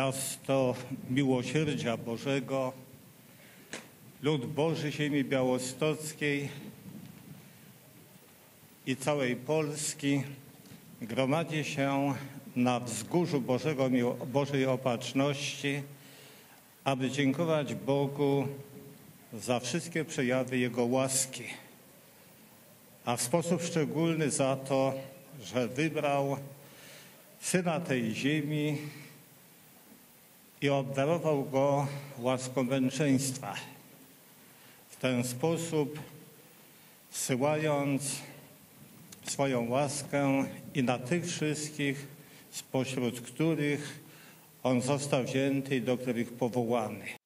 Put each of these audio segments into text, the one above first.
miasto miłosierdzia Bożego, lud Boży ziemi białostockiej i całej Polski gromadzi się na wzgórzu Bożego, Bożej Opatrzności, aby dziękować Bogu za wszystkie przejawy Jego łaski, a w sposób szczególny za to, że wybrał Syna tej ziemi i obdarował Go łaską męczeństwa. W ten sposób zsyłając swoją łaskę i na tych wszystkich, spośród których On został wzięty i do których powołany.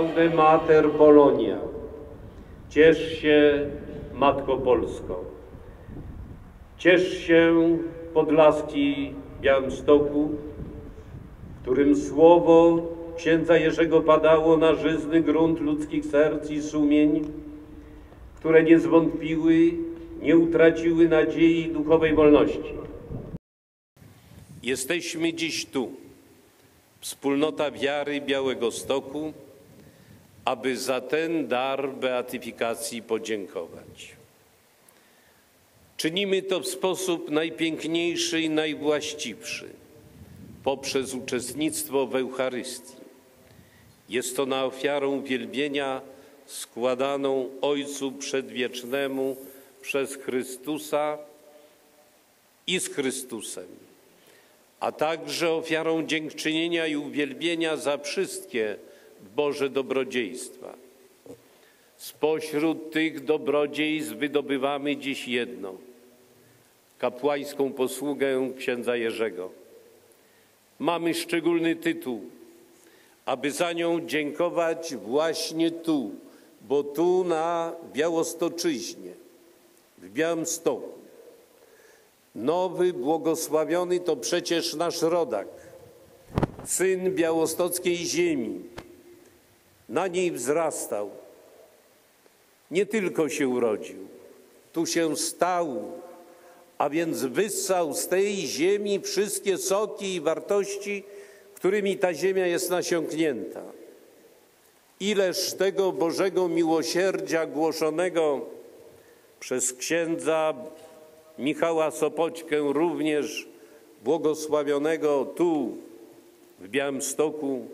Gaude Mater Polonia. Ciesz się, Matko Polsko. Ciesz się, Podlaski Białymstoku, w którym słowo księdza Jerzego padało na żyzny grunt ludzkich serc i sumień, które nie zwątpiły, nie utraciły nadziei duchowej wolności. Jesteśmy dziś tu, wspólnota wiary Białego Stoku, aby za ten dar beatyfikacji podziękować. Czynimy to w sposób najpiękniejszy i najwłaściwszy, poprzez uczestnictwo w Eucharystii. Jest to na ofiarę uwielbienia składaną Ojcu Przedwiecznemu przez Chrystusa i z Chrystusem, a także ofiarą dziękczynienia i uwielbienia za wszystkie Boże dobrodziejstwa. Spośród tych dobrodziejstw wydobywamy dziś jedno kapłańską posługę księdza Jerzego. Mamy szczególny tytuł, aby za nią dziękować właśnie tu, bo tu na Białostoczyźnie, w Białymstoku. Nowy, błogosławiony to przecież nasz rodak, syn białostockiej ziemi. Na niej wzrastał. Nie tylko się urodził, tu się stał, a więc wyssał z tej ziemi wszystkie soki i wartości, którymi ta ziemia jest nasiąknięta. Ileż tego Bożego miłosierdzia głoszonego przez księdza Michała Sopoćkę, również błogosławionego tu w Białymstoku,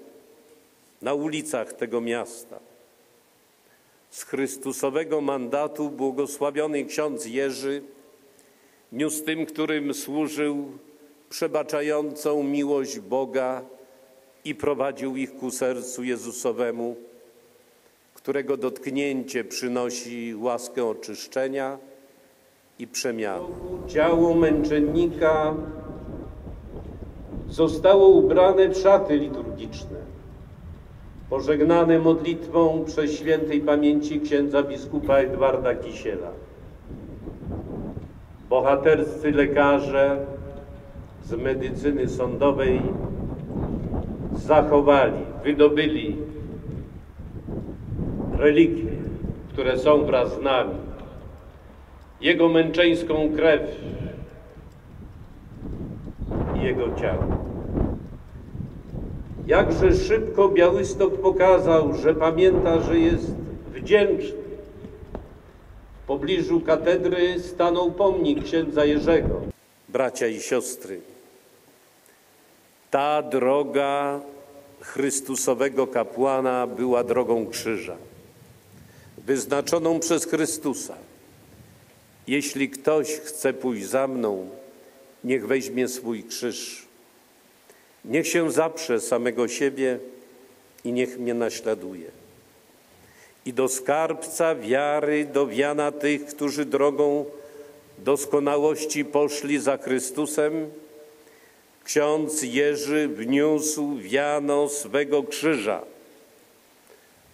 na ulicach tego miasta. Z Chrystusowego mandatu błogosławiony ksiądz Jerzy niósł tym, którym służył przebaczającą miłość Boga i prowadził ich ku sercu Jezusowemu, którego dotknięcie przynosi łaskę oczyszczenia i przemiany. Ciało męczennika zostało ubrane w szaty liturgiczne, pożegnane modlitwą przez świętej pamięci księdza biskupa Edwarda Kisiela. Bohaterscy lekarze z medycyny sądowej zachowali, wydobyli relikwie, które są wraz z nami. Jego męczeńską krew i jego ciało. Jakże szybko Białystok pokazał, że pamięta, że jest wdzięczny. W pobliżu katedry stanął pomnik księdza Jerzego. Bracia i siostry, ta droga Chrystusowego kapłana była drogą krzyża, wyznaczoną przez Chrystusa. Jeśli ktoś chce pójść za mną, niech weźmie swój krzyż. Niech się zaprze samego siebie i niech mnie naśladuje. I do skarbca wiary do wiana tych, którzy drogą doskonałości poszli za Chrystusem, ksiądz Jerzy wniósł wiano swego krzyża,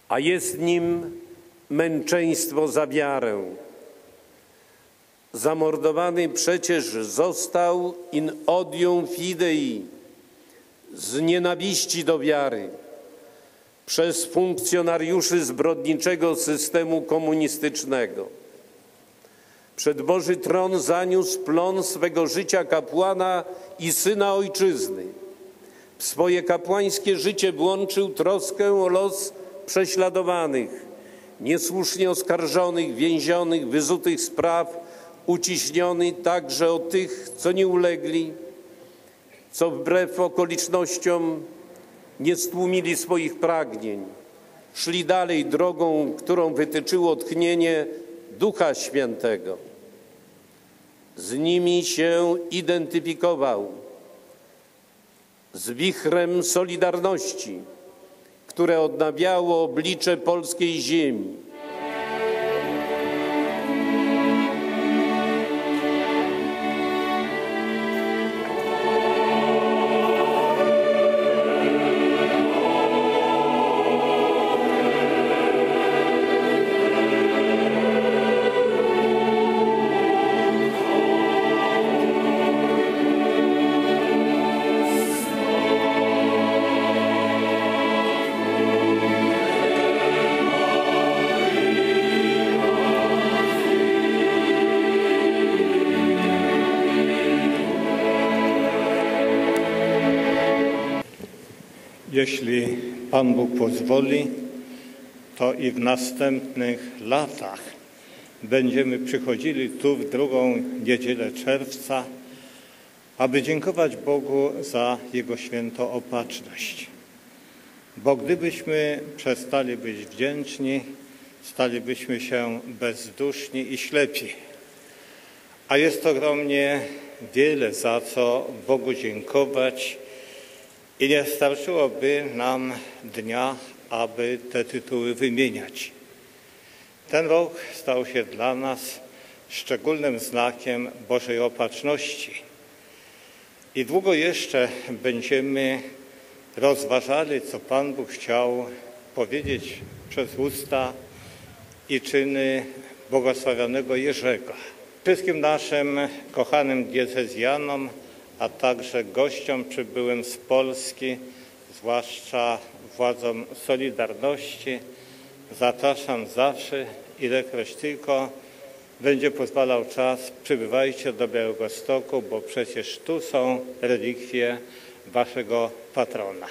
a jest nim męczeństwo za wiarę. Zamordowany przecież został in odium fidei, z nienawiści do wiary, przez funkcjonariuszy zbrodniczego systemu komunistycznego. Przed Boży tron zaniósł plon swego życia kapłana i syna ojczyzny. W swoje kapłańskie życie włączył troskę o los prześladowanych, niesłusznie oskarżonych, więzionych, wyzutych spraw, uciśniony także o tych, co nie ulegli, co wbrew okolicznościom nie stłumili swoich pragnień, szli dalej drogą, którą wytyczyło tchnienie Ducha Świętego. Z nimi się identyfikował, z wichrem Solidarności, które odnawiało oblicze polskiej ziemi. Jeśli Pan Bóg pozwoli, to i w następnych latach będziemy przychodzili tu w drugą niedzielę czerwca, aby dziękować Bogu za Jego świętoopatrzność. Bo gdybyśmy przestali być wdzięczni, stalibyśmy się bezduszni i ślepi. A jest ogromnie wiele za co Bogu dziękować i nie starczyłoby nam dnia, aby te tytuły wymieniać. Ten rok stał się dla nas szczególnym znakiem Bożej opatrzności. I długo jeszcze będziemy rozważali, co Pan Bóg chciał powiedzieć przez usta i czyny błogosławionego Jerzego. Wszystkim naszym kochanym diecezjanom, a także gościom przybyłym z Polski, zwłaszcza władzom Solidarności, zapraszam zawsze, ilekroć tylko będzie pozwalał czas, przybywajcie do Białegostoku, bo przecież tu są relikwie waszego patrona.